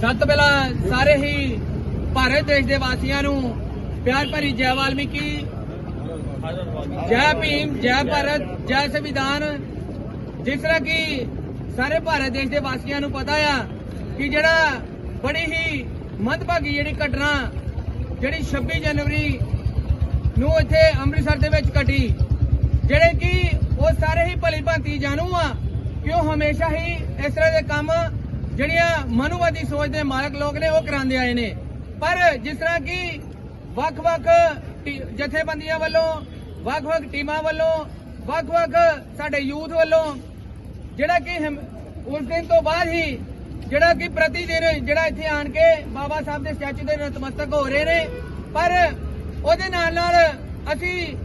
ਸਭ ਤੋਂ ਪਹਿਲਾਂ ਸਾਰੇ ਹੀ ਭਾਰਤ ਦੇਸ਼ ਦੇ ਵਾਸੀਆਂ ਨੂੰ ਪਿਆਰ ਭਰੀ ਜੈ ਵਾਲਮੀਕੀ, ਜੈ ਭੀਮ, ਜੈ ਭਾਰਤ, ਜੈ ਸੰਵਿਧਾਨ। ਜਿਸ ਤਰ੍ਹਾਂ ਕਿ ਸਾਰੇ ਭਾਰਤ ਦੇਸ਼ ਦੇ ਵਾਸੀਆਂ ਨੂੰ ਪਤਾ ਆ ਕਿ ਜਿਹੜਾ ਬੜੀ ਹੀ ਮੰਦਭਾਗੀ ਜਿਹੜੀ ਘਟਨਾ ਜਿਹੜੀ 26 ਜਨਵਰੀ ਨੂੰ ਇੱਥੇ ਅੰਮ੍ਰਿਤਸਰ ਦੇ ਵਿੱਚ ਘਟੀ, ਜਿਹੜੇ ਕਿ ਉਹ ਸਾਰੇ ਹੀ ਭਲੀ ਭਾਂਤੀ ਜਾਣੂ ਆ ਕਿ ਉਹ ਹਮੇਸ਼ਾ ਹੀ ਇਸ ਤਰ੍ਹਾਂ ਦੇ ਕੰਮ ਜਿਹੜੀਆਂ ਮਨੁਵਾਦੀ ਸੋਚ ਦੇ ਮਾਲਕ ਲੋਕ ਨੇ, ਉਹ ਕਰਾਉਂਦੇ ਆਏ ਨੇ। ਪਰ ਜਿਸ ਤਰ੍ਹਾਂ ਕਿ ਵੱਖ-ਵੱਖ ਜਥੇਬੰਦੀਆਂ ਵੱਲੋਂ, ਵੱਖ-ਵੱਖ ਟੀਮਾਂ ਵੱਲੋਂ, ਵੱਖ-ਵੱਖ ਸਾਡੇ ਯੂਥ ਵੱਲੋਂ, ਜਿਹੜਾ ਕਿ ਉਸ ਦਿਨ ਤੋਂ ਬਾਅਦ ਹੀ ਜਿਹੜਾ ਕਿ ਪ੍ਰਤੀ ਦਿਨ ਜਿਹੜਾ ਇੱਥੇ ਆਣ ਕੇ ਬਾਬਾ ਸਾਹਿਬ ਦੇ ਸਟੈਚੂ ਦੇ ਨਤਮਸਤਕ ਹੋ ਰਹੇ ਨੇ, ਪਰ ਉਹਦੇ ਨਾਲ ਨਾਲ ਅਸੀਂ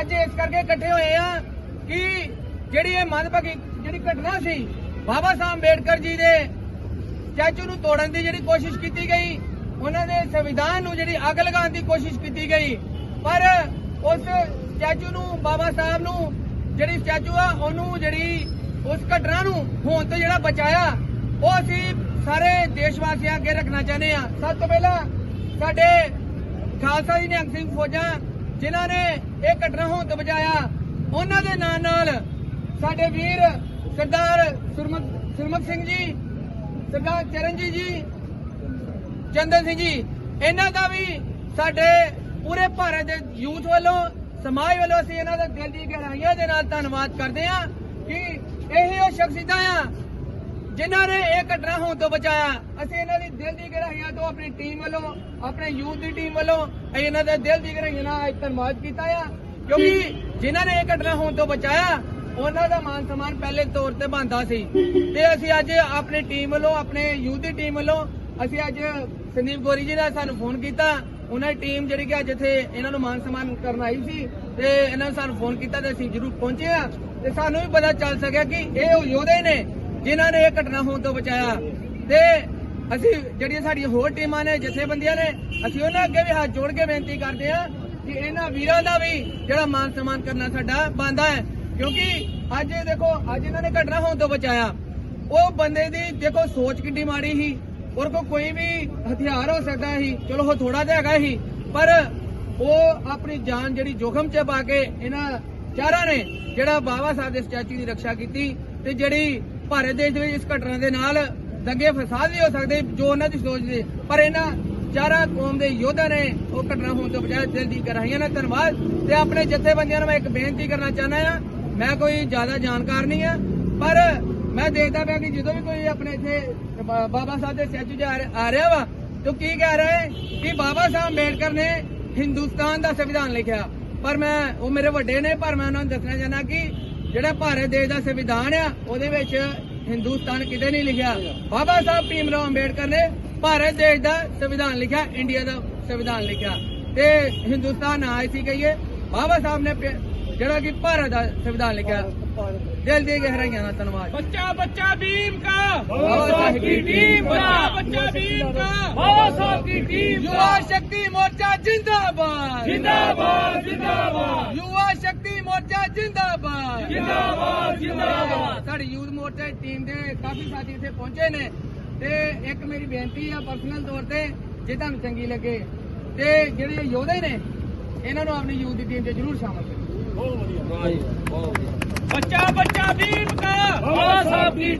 ਅੱਜ ਇਸ ਕਰਕੇ ਇਕੱਠੇ ਹੋਏ ਆ ਕਿ ਜਿਹੜੀ ਇਹ ਮੰਦਭਾਗੀ ਜਿਹੜੀ ਘਟਨਾ ਸੀ, ਬਾਬਾ ਸਾਹਿਬ ਅੰਬੇਡਕਰ ਜੀ ਦੇ ਸਟੈਚੂ ਨੂੰ ਤੋੜਨ ਦੀ ਜਿਹੜੀ ਕੋਸ਼ਿਸ਼ ਕੀਤੀ ਗਈ, ਉਹਨਾਂ ਦੇ ਸੰਵਿਧਾਨ ਨੂੰ ਜਿਹੜੀ ਅੱਗ ਲਗਾਉਣ ਦੀ ਕੋਸ਼ਿਸ਼ ਕੀਤੀ ਗਈ। ਪਰ ਉਸ ਸਟੈਚੂ ਨੂੰ, ਬਾਬਾ ਸਾਹਿਬ ਨੂੰ, ਜਿਹੜੀ ਸਟੈਚੂ ਆ, ਉਹਨੂੰ ਜਿਹੜੀ ਉਸ ਘਟਨਾ ਨੂੰ ਹੋਣ ਤੋਂ ਜਿਹੜਾ ਬਚਾਇਆ, ਉਹ ਅਸੀਂ ਸਾਰੇ ਦੇਸ਼ ਵਾਸੀਆਂ ਅੱਗੇ ਰੱਖਣਾ ਚਾਹੁੰਦੇ ਆ ਸਭ ਤੋਂ ਪਹਿਲਾਂ ਸਾਡੇ ਖਾਲਸਾ ਜੀ ਨਿਹੰਗ ਸਿੰਘ ਫੌਜਾਂ, ਜਿਨ੍ਹਾਂ ਨੇ ਇਹ ਘਟਨਾ ਹੋਣ ਤੋਂ ਬਚਾਇਆ, ਉਹਨਾਂ ਦੇ ਨਾਲ ਨਾਲ ਸਾਡੇ ਵੀਰ ਸਰਦਾਰ ਸੁਰਮੁਖ ਸੁਰਮੁਖ ਸਿੰਘ ਜੀ ਸਰਦਾਰ ਚਰਨਜੀਤ ਜੀ, ਚੰਦਨ ਸਿੰਘ ਜੀ, ਇਹਨਾਂ ਦਾ ਵੀ ਸਾਡੇ ਪੂਰੇ ਭਾਰਤ ਦੇ ਯੂਥ ਵੱਲੋਂ, ਸਮਾਜ ਵੱਲੋਂ ਅਸੀਂ ਇਹਨਾਂ ਦਾ ਦਿਲ ਦੀ ਗਹਿਰਾਈਆਂ ਦੇ ਨਾਲ ਧੰਨਵਾਦ ਕਰਦੇ ਹਾਂ ਕਿ ਇਹ ਉਹ ਸ਼ਖਸੀਅਤਾਂ ਆ ਜਿਨ੍ਹਾਂ ਨੇ ਇਹ ਘਟਨਾ ਹੋਣ ਤੋਂ ਬਚਾਇਆ। ਅਸੀਂ ਇਹਨਾਂ ਦੀ ਦਿਲ ਦੀ ਗਹਿਰਾਈਆਂ ਤੋਂ ਆਪਣੀ ਟੀਮ ਵੱਲੋਂ, ਆਪਣੇ ਯੂਥ ਦੀ ਟੀਮ ਵੱਲੋਂ ਇਹਨਾਂ ਦੇ ਦਿਲ ਦੀ ਗਹਿਰਾਈਆਂ ਨਾਲ ਧੰਨਵਾਦ ਕੀਤਾ ਆ। ਕਿਉਂਕਿ ਜਿਨ੍ਹਾਂ ਨੇ ਇਹ ਘਟਨਾ ਹੋਣ ਤੋਂ ਬਚਾਇਆ ਉਹਨਾਂ ਦਾ ਮਾਨ ਸਨਮਾਨ ਪਹਿਲੇ ਤੌਰ ਤੇ ਬਣਦਾ ਸੀ। ਤੇ ਅਸੀਂ ਅੱਜ ਆਪਣੀ ਟੀਮ ਵੱਲੋਂ, ਆਪਣੇ ਯੂਥ ਦੀ ਟੀਮ ਵੱਲੋਂ ਅਸੀਂ ਅੱਜ ਸੰਦੀਪ ਗੋਰੀ ਜੀ ਨੇ ਸਾਨੂੰ ਫੋਨ ਕੀਤਾ। ਉਹਨਾਂ ਦੀ ਟੀਮ ਜਿਹੜੀ ਕਿ ਅੱਜ ਇੱਥੇ ਇਹਨਾਂ ਨੂੰ ਮਾਨ ਸਨਮਾਨ ਕਰਨ ਆਈ ਸੀ ਤੇ ਇਹਨਾਂ ਨੇ ਸਾਨੂੰ ਫੋਨ ਕੀਤਾ ਤੇ ਅਸੀਂ ਜ਼ਰੂਰ ਪਹੁੰਚੇ ਆ ਤੇ ਸਾਨੂੰ ਵੀ ਪਤਾ ਚੱਲ ਸਕਿਆ ਕਿ ਇਹ ਉਹ ਯੋਧੇ ਨੇ ਜਿਨ੍ਹਾਂ ਨੇ ਇਹ ਘਟਨਾ ਹੋਣ ਤੋਂ ਬਚਾਇਆ। ਤੇ ਅਸੀਂ ਜਿਹੜੀਆਂ ਸਾਡੀਆਂ ਹੋਰ ਟੀਮਾਂ ਨੇ, ਜਥੇਬੰਦੀਆਂ ਨੇ, ਅਸੀਂ ਉਹਨਾਂ ਅੱਗੇ ਵੀ ਹੱਥ ਜੋੜ ਕੇ ਬੇਨਤੀ ਕਰਦੇ ਆ ਕਿ ਇਹਨਾਂ ਵੀਰਾਂ ਦਾ ਵੀ ਜਿਹੜਾ ਮਾਨ ਸਨਮਾਨ ਕਰਨਾ ਸਾਡਾ ਬਣਦਾ ਹੈ। ਕਿਉਂਕਿ ਅੱਜ ਇਹ ਦੇਖੋ, ਅੱਜ ਇਹਨਾਂ ਨੇ ਘਟਨਾ ਹੋਣ ਤੋਂ ਬਚਾਇਆ। ਉਹ ਬੰਦੇ ਦੀ ਦੇਖੋ, ਸੋਚ ਕਿੱਡੀ ਮਾੜੀ ਸੀ। ਔਰ ਕੋ ਕੋਈ ਵੀ ਹਥਿਆਰ ਹੋ ਸਕਦਾ ਸੀ। ਚਲੋ, ਉਹ ਥੋੜਾ ਜਿਹਾ ਹੈਗਾ ਸੀ। ਪਰ ਉਹ ਆਪਣੀ ਜਾਨ ਜਿਹੜੀ ਜੋਖਮ 'ਚ ਪਾ ਕੇ ਇਹਨਾਂ ਚਾਰਾਂ ਨੇ, ਜਿਹੜਾ ਬਾਬਾ ਸਾਹਿਬ ਦੇ ਸਟੈਚੂ ਦੀ ਰੱਖਿਆ ਕੀਤੀ ਤੇ ਜਿਹੜੀ ਭਾਰਤ ਦੇਸ਼ ਦੇ ਵਿੱਚ ਇਸ ਘਟਨਾ ਦੇ ਨਾਲ ਦੰਗੇ ਫਸਾਦ ਵੀ ਹੋ ਸਕਦੇ, ਜੋ ਉਹਨਾਂ ਦੀ ਸੋਚ ਦੇ ਪਰ ਇਹਨਾਂ ਚਾਰਾਂ ਕੌਮ ਦੇ ਯੋਧਾ ਨੇ ਉਹ ਘਟਨਾ ਹੋਣ ਤੋਂ ਬਚਾਇਆ। ਦਿਲ ਦੀ ਕਰਾਈਆਂ ਨਾਲ ਧੰਨਵਾਦ। ਤੇ ਆਪਣੇ ਜਥੇਬੰਦੀਆਂ ਨੂੰ ਮੈਂ ਇੱਕ ਬੇਨਤੀ ਕਰਨਾ ਚਾਹੁੰਦਾ ਆ ਮੈਂ ਕੋਈ ਜ਼ਿਆਦਾ ਜਾਣਕਾਰ ਨਹੀਂ ਆ, ਪਰ ਮੈਂ ਦੇਖਦਾ ਪਿਆ ਕਿ ਜਦੋਂ ਵੀ ਕੋਈ ਆਪਣੇ ਇੱਥੇ ਬਾਬਾ ਸਾਹਿਬ ਦੇ ਸਟੈਚੂ 'ਚ ਆ ਰਿਹਾ- ਵਾ, ਤਾਂ ਕੀ ਕਹਿ ਰਿਹਾ ਹੈ ਕਿ ਬਾਬਾ ਸਾਹਿਬ ਅੰਬੇਡਕਰ ਨੇ ਹਿੰਦੁਸਤਾਨ ਦਾ ਸੰਵਿਧਾਨ ਲਿਖਿਆ। ਪਰ ਮੈਂ, ਉਹ ਮੇਰੇ ਵੱਡੇ ਨੇ, ਪਰ ਮੈਂ ਉਹਨਾਂ ਨੂੰ ਦੱਸਣਾ ਚਾਹੁੰਦਾ ਕਿ ਜਿਹੜਾ ਭਾਰਤ ਦੇਸ਼ ਦਾ ਸੰਵਿਧਾਨ ਆ, ਉਹਦੇ ਵਿੱਚ ਹਿੰਦੁਸਤਾਨ ਕਿਤੇ ਨਹੀਂ ਲਿਖਿਆ। ਬਾਬਾ ਸਾਹਿਬ ਭੀਮ ਰਾਓ ਅੰਬੇਡਕਰ ਨੇ ਭਾਰਤ ਦੇਸ਼ ਦਾ ਸੰਵਿਧਾਨ ਲਿਖਿਆ, ਇੰਡੀਆ ਦਾ ਸੰਵਿਧਾਨ ਲਿਖਿਆ। ਤੇ ਹਿੰਦੁਸਤਾਨ ਨਾ ਸੀ ਕਹੀਏ, ਬਾਬਾ ਸਾਹਿਬ ਨੇ ਜਿਹੜਾ ਕਿ ਭਾਰਤ ਦਾ ਸੰਵਿਧਾਨ ਲਿਖਿਆ। ਦਿਲ ਦੀਆਂ ਗਹਿਰਾਈਆਂ ਨਾਲ ਧੰਨਵਾਦ। ਬੱਚਾ ਬੱਚਾ ਭੀਮ ਕਾ। ਬਾਬਾ ਸਾਹਿਬ ਦੀ ਟੀਮ ਦਾ। ਬੱਚਾ ਭੀਮ ਕਾ। ਬਾਬਾ ਸਾਹਿਬ ਦੀ ਟੀਮ ਯੁਵਾ ਸ਼ਕਤੀ ਮੋਰਚਾ ਜਿੰਦਾਬਾਦ। ਜਿੰਦਾਬਾਦ ਜਿੰਦਾਬਾਦ। ਯੁਵਾ ਸ਼ਕਤੀ ਮੋਰਚਾ ਜਿੰਦਾਬਾਦ। ਜਿੰਦਾਬਾਦ ਜਿੰਦਾਬਾਦ। ਸਾਡੀ ਯੂਥ ਮੋਰਚਾ ਟੀਮ ਦੇ ਕਾਫੀ ਸਾਥੀ ਇੱਥੇ ਪਹੁੰਚੇ ਨੇ। ਤੇ ਇੱਕ ਮੇਰੀ ਬੇਨਤੀ ਆ ਪਰਸਨਲ ਤੌਰ ਤੇ ਜੇ ਤੁਹਾਨੂੰ ਚੰਗੀ ਲੱਗੇ ਤੇ ਜਿਹੜੇ ਯੋਧੇ ਨੇ ਇਹਨਾਂ ਨੂੰ ਆਪਣੀ ਯੂਥ ਦੀ ਟੀਮ 'ਚ ਜ਼ਰੂਰ ਸ਼ਾਮਲ ਕਰੋ। ਬਹੁਤ ਵਧੀਆ। ਬੱਚਾ ਬੱਚਾ ਵੀਰ ਦਾ ਬਾਬਾ ਸਾਹਿਬ ਦੀ